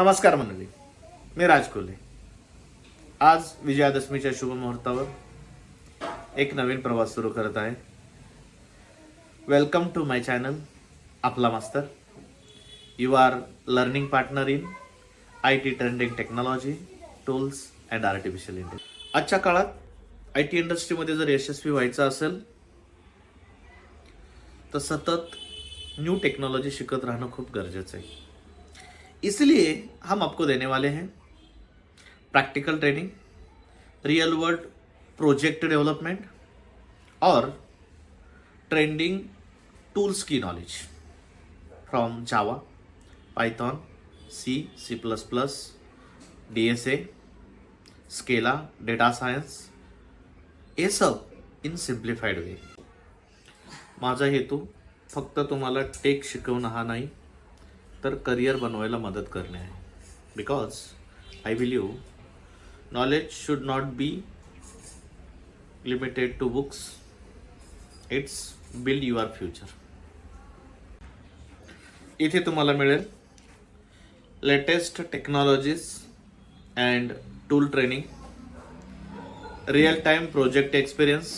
नमस्कार मंडळी. मी राज कोल्हे. आज विजयादशमीच्या शुभ मुहूर्तावर एक नवीन प्रवास सुरू करत आहे. Welcome to my channel Aapla Mastar. You are learning partner in I T trending technology tools and artificial intelligence आजच्या काळात आय टी इंडस्ट्रीमध्ये जर यशस्वी व्हायचं असेल तर सतत न्यू टेक्नॉलॉजी शिकत राहणं खूप गरजेचं आहे. इसलिए हम आपको देने वाले हैं practical training real world project development और ट्रेंडिंग टूल्स की knowledge from Java Python C C plus plus D S A Scala data science हे सब इन सिम्प्लिफाईड वे माझा हेतू फक्त तुम्हाला टेक शिकवणं हा नाही. तर करिअर बनवायला मदत करणे आहे. Because I believe knowledge should not be limited to books it's build your future इथे तुम्हाला मिळेल latest technologies and tool training real time project experience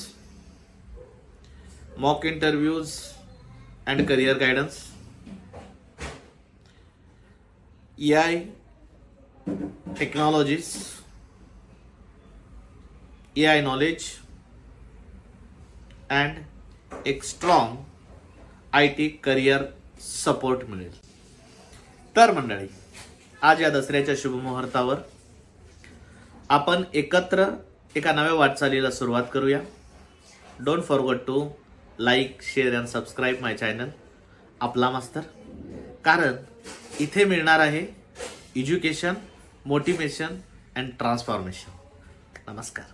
mock interviews and career guidance AI technologies, AI knowledge, and एक strong I T career support मिळेल. तर मंडळी आज या दसऱ्याच्या शुभमुहूर्तावर आपण एकत्र एका नव्या वाटचालीला सुरुवात करूया. Don't forget to like share and subscribe my channel Aapla Mastar. कारण इथे मिळणार आहे एज्युकेशन मोटिवेशन अँड ट्रान्सफॉर्मेशन नमस्कार.